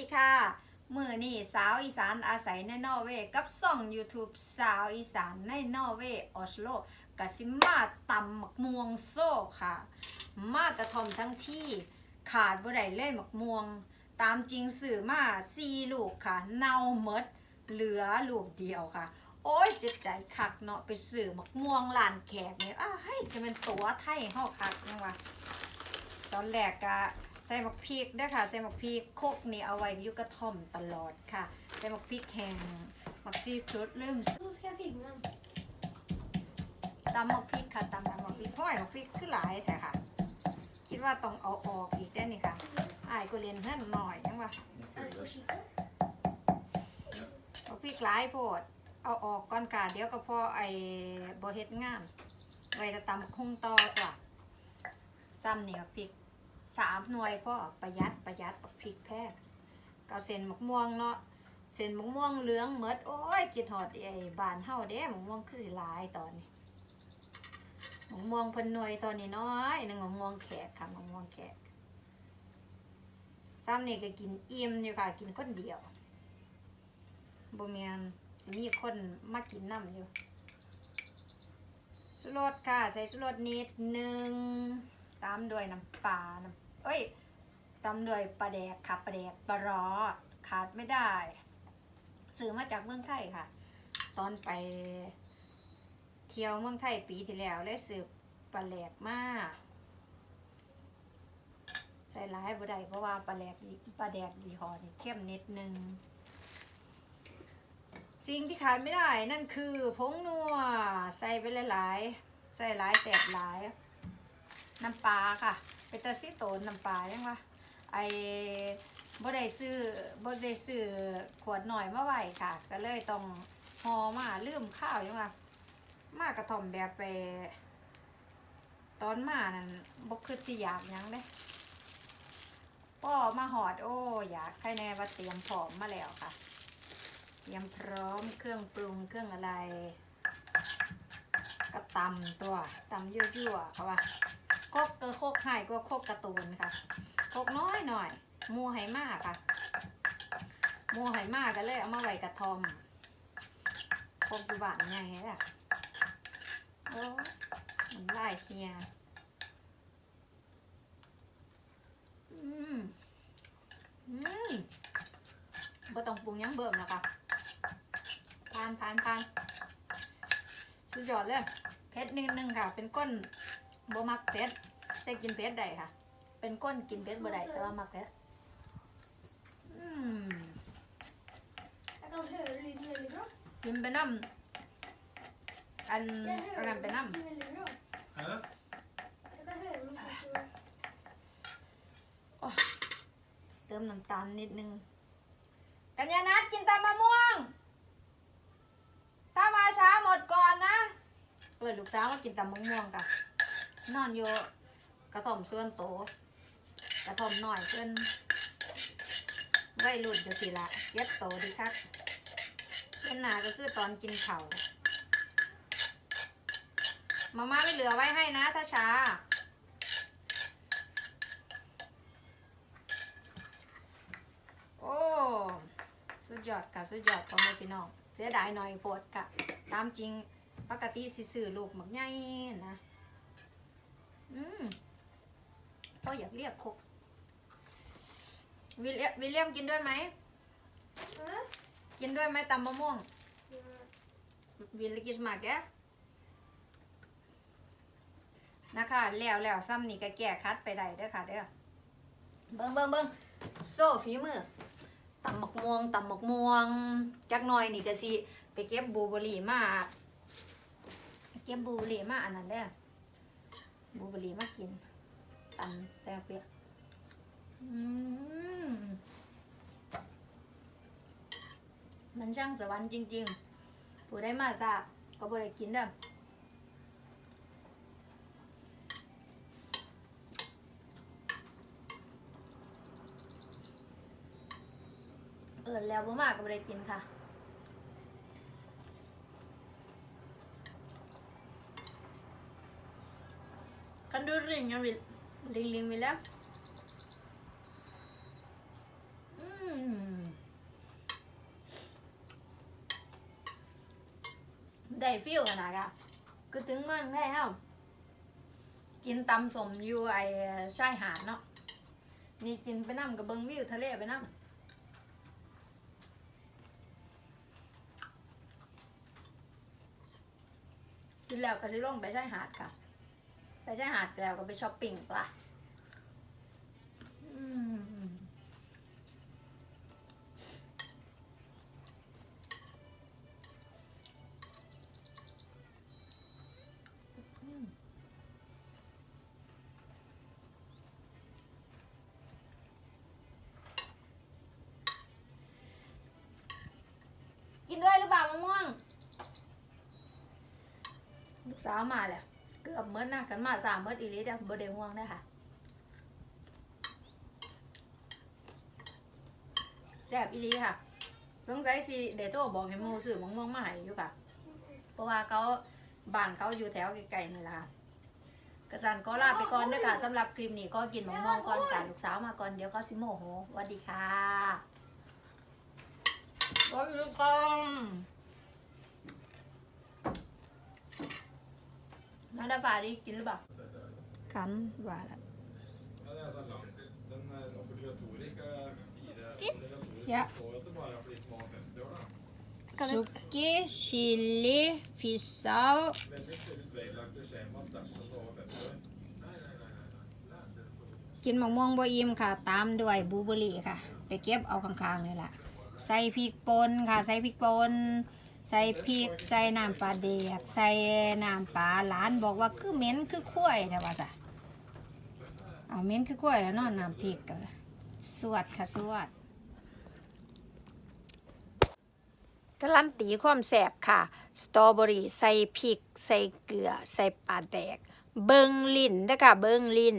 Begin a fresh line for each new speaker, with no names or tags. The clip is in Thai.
ดีค่ะ มือนี่สาวอีสานอาศัยในนอร์เวย์กับซ่อง YouTube สาวอีสานในนอร์เวย์ออสโลกะสิมาตำหมักม่วงโซ่ค่ะ มากระทอมทั้งที่ขาดบ่ได้เลยหมักม่วง ตามจริงสื่อมาซีลูกค่ะ เน่าเมดเหลือลูกเดียวค่ะ โอ้ยเจ็บใจคักเนาะไปสื่อหมักม่วงลานแขกเนี่ยอ้าให้จะเป็นตัวไทยเฮาคักยังวะตอนแรกก็ ใส่หมักพริกด้วยค่ะ ใส่หมักพริกโคกนี่เอาไว้อยู่กระท่อมตลอดค่ะ ใส่หมักพริกแห้งหมักซีฟู้ดลืม
Då ska jag filma.
ตำหมักพริกค่ะตำตำหมักพริกห้อยหมักพริกคือหลายแต่ค่ะ คิดว่าต้องเอาออกอีกได้นี่ค่ะอายก็เรียนเพื่อนหน่อยยังวะ
Är det på kika?
หมักพริกหลายโพดเอาออกก่อนค่ะเดี๋ยวก็พอไอ้บเฮ็ดงานไว้จะตำคุ้งต่อจ้ะซ้ำนี่หมักพริก สามหน่วยพ่อประหยัดประหยัดหมักพริกแพงก็เส้นมะม่วงเนาะเส้นมะม่วงเหลืองเมดโอ้ยคิดฮอดไอ้บานเฮาเด้มะม่วงคือสิหลายตอนนี้มะม่วงพิ่นหน่วยตอนนี้น้อยหนึ่งมะม่วงแขกค่ะมะม่วงแขกซ้ำนี่ก็กินอิ่มอยู่ค่ะ กินคนเดียวบ่แม่นสิมีคนมากินน้ำอยู่สุรสค่ะ ใส่สุรสนิดหนึ่งตามด้วยน้ำปลาน้ำ เอ้ยตำด้วยปลาแดกค่ะปลาแดกปลาร้อขาดไม่ได้ซื้อมาจากเมืองไทยค่ะ ตอนไปเที่ยวเมืองไทยปีที่แล้วได้ซื้อปลาแหลกมาใส่ร้ายบ่ได้เพราะว่าปลาแหลกปลาแดกยี่ห้อนี่เข้มนิดนึงสิ่งที่ขาดไม่ได้นั่นคือผงนัวใส่ไปหลายๆ ใส่หลายแสบหลาย น้ำปลาค่ะ ไปตาซิโตนน้ำปลายังวะไอ้บ่ได้ซื้อบ่ได้ซื้อขวดหน่อยมาไว้ค่ะ ก็เลยต้องห่อมาลืมข้าวยังว่ามากระท่อมแบบไป ตอนมานั่นบ่คือสิอยากยังเด้พ่อมาหอดโอ้อยากใครแน่ว่าเตรียมพร้อมมาแล้วค่ะเตรียมพร้อมเครื่องปรุงเครื่องอะไร ก็ตำตัวตำยั่วๆเขาว่า โคกเกอโคกไห่ก็โคกการะตูนค่ะโคกน้อยหน่อยมูไห่มากค่ะมูไห่มากก็เลยเอามาไว้กระทอมโคกอยู่บ้านไงล่ะโอ้มันไล่เฮียอืมอืมบ่ต้องปรุงยังเบิ่มนะคะพานพานพานสุดยอดเลยเผ็ดนิดนึงค่ะ เป็นก้น บ่มักเผ็ดแต่กินเผ็ดได้ค่ะ เป็นก้นกินเผ็ดบ่ได้แต่ว่ามักเผ็ดอืม
Jag kan höra det lite väldigt bra.
กินไปน้ำอัน
Jag
อัน
hör
นั้นไปน้
det väldigt bra.
Hä?
Jag kan höra musik. ำ
เติมน้ำตาลนิดนึง กัญญานัทกินตามะม่วง ถ้ามาช้าหมดก่อนนะเปิดลูกสาวมากินตามะม่วงกัน นอนอยู่กระท่อมส่วนโต กระท่อมหน่อยเพื่อนไว้รุ่นจะสิละเย็บโตดีครับเป็นหนาก็คือตอนกินเข่ามาม่าไม่เหลือไว้ให้นะถ้าช้าโอ้ สุดยอดค่ะ สุดยอดของแม่พี่น้องเสียดายหน่อยโพดค่ะ ตามจริงปกติสิซื้อลูกหมักใหญ่นะ อืมพ่ออยากเรียกคกวิลเลียมวิลเลียมกินด้วยไหมกินด้วยไหมตำมะม่วงวิลกิสมาแกะนะคะแล้วแล้วซ้ำนี่ก็แก้คัดไปได้เด้อค่ะเด้อเบิ้งเบิ้งเบิ้งโซ่ฝีมือตำหมกม่วงตำหมกม่วงจักหน่อยนี่ก็สิไปเก็บบูเบอรี่มาเก็บบูเบอร์รี่มาอันนั้นเด้อ บลูเบอรี่มากินตำแตงเปียกอืมมันช่างสวรรค์จริง ๆ ผู้ได้มาซาก็บ่ได้กินเด้อเออแล้วบ่มาก็บ่ได้กินค่ะ inga vill Lilling ville. Mm. Đây phiêu rồi nè cả Cứ tướng ngon thế không Chín tâm sồm vô ai sai hạt nó Nhi chín với năm cái bưng viu thế lệ với năm กินแล้วก็จะลงไปใช้หาดค่ะ ไปชายหาดแล้วก็ไปช้อปปิ้งปะกินด้วยหรือเปล่ามะม่วงลูกสาวมาแหละ เกือบเมื่อนะกันมาสามเมื่ออีลีแต่บ่ได้ห่วงได้อค่ะแซ่บอีลีค่ะสงสัยสิเดโต้บอกให้มูซื้อมะม่วงมาให้อยู่ค่ะ เพราะว่าเขาบ้านเขาอยู่แถวไกลๆนี่แหละค่ะกระสันก็ลาไปก่อนเด้อค่ะสำหรับคลิปนี้ก็กินมะม่วงก่อนกันลูกสาวมาก่อนเดี๋ยวเขาสิโมโหสวัสดีค่ะสวัสดีค่ะ นาดาฟ้าได้กินหรือเปล่ากันว่าแล้ว
Ja, det er sånn langt. Den eh, obligatoriske fire
Tipp.
obligatoriske
Ja.
står jo at det bare er for de som har 50 år, da.
Kan jeg-
Sukki, chili, fisau
Veldig stille veilagte skjema dersom du er over 50 år. Nei, nei, nei. nei, nei.
กินมะม่วงบ่อิ่มค่ะ ตามด้วยบลูเบอร์รี่ค่ะ ไปเก็บเอาข้างๆนี่แหละใส่พริกป่นค่ะ ใส่พริกป่น ใส่พริกใส่น้ำปลาเดียกใส่น้ำปลาหลานบอกว่าคือเหม็นคือข้วยแต่ว่าจ้ะเอาเหม็นคือข้วยแล้วนอนน้ำพริกก็สวดค่ะสวดการันตีความแสบค่ะ สตรอเบอรี่ใส่พริก ใส่เกลือ ใส่ปลาแดก เบิงลิ้นเด้อค่ะเบิงลิ้น